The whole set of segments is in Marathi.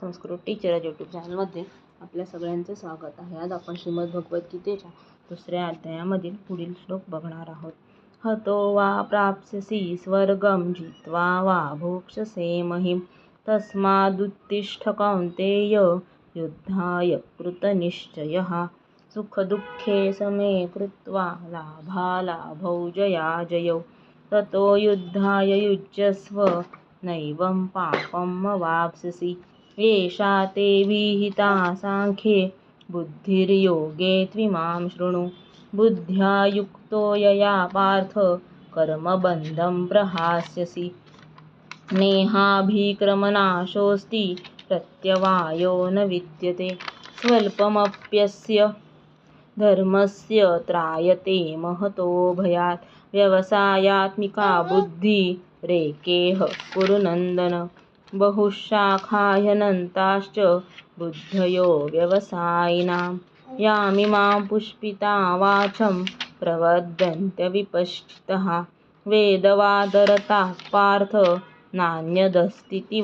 संस्कृत टीचर यूट्यूब चॅनलमध्ये आपल्या सगळ्यांचं स्वागत आहे. आज आपण श्रीमद भगवद्गीतेच्या दुसऱ्या अध्यायामधील पुढील श्लोक बघणार आहोत. हतो वा प्राप्स्यसी स्वर्गं जित्वा वा भोक्षसे महिम तस्मादुत्तिष्ठ कौन्तेय युद्धाय कृतनिश्चयः. सुखदुःखे समे कृत्वा लाभालाभौ जया जयौ. ततो युद्धाय युज्यस्व नैवं पापं पापमवाप्स्यसि एषा ते विहिता साङ्ख्ये बुद्धिर्योगे त्विमां शृणु। बुद्ध्या युक्तो यया पार्थ कर्मबन्धं प्रहास्यसि। नेहाभिक्रमनाशोऽस्ति प्रत्यवायो न विद्यते। स्वल्पमप्यस्य धर्मस्य त्रायते महतो भयात्। व्यवसायात्मिका बुद्धिरेकेह कुरु नन्दन। बहुशाखाह्यनन्ताश्च बुद्धयो व्यवसायिनां। यामिमां पुष्पिता वाचं प्रवदन्त्यविपश्चितः वेदवादरताः पार्थ नान्यदस्तीति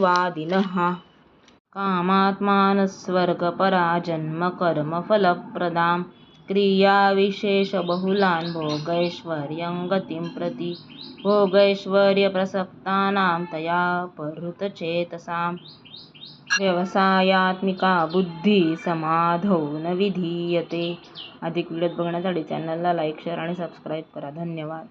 कामात्मानस्वर्गपरा जन्मकर्मफलप्रदां क्रियाविशेषबहुलान् भोगैश्वर्यं गतिं प्रति भोगैश्वर्यप्रसक्तानां तयापहृतचेतसां व्यवसायात्मिका बुद्धिः समाधौ न विधीयते। अधिक व्हिडिओत बघण्यासाठी चॅनलला लाईक शेअर आणि सबस्क्राईब करा. धन्यवाद.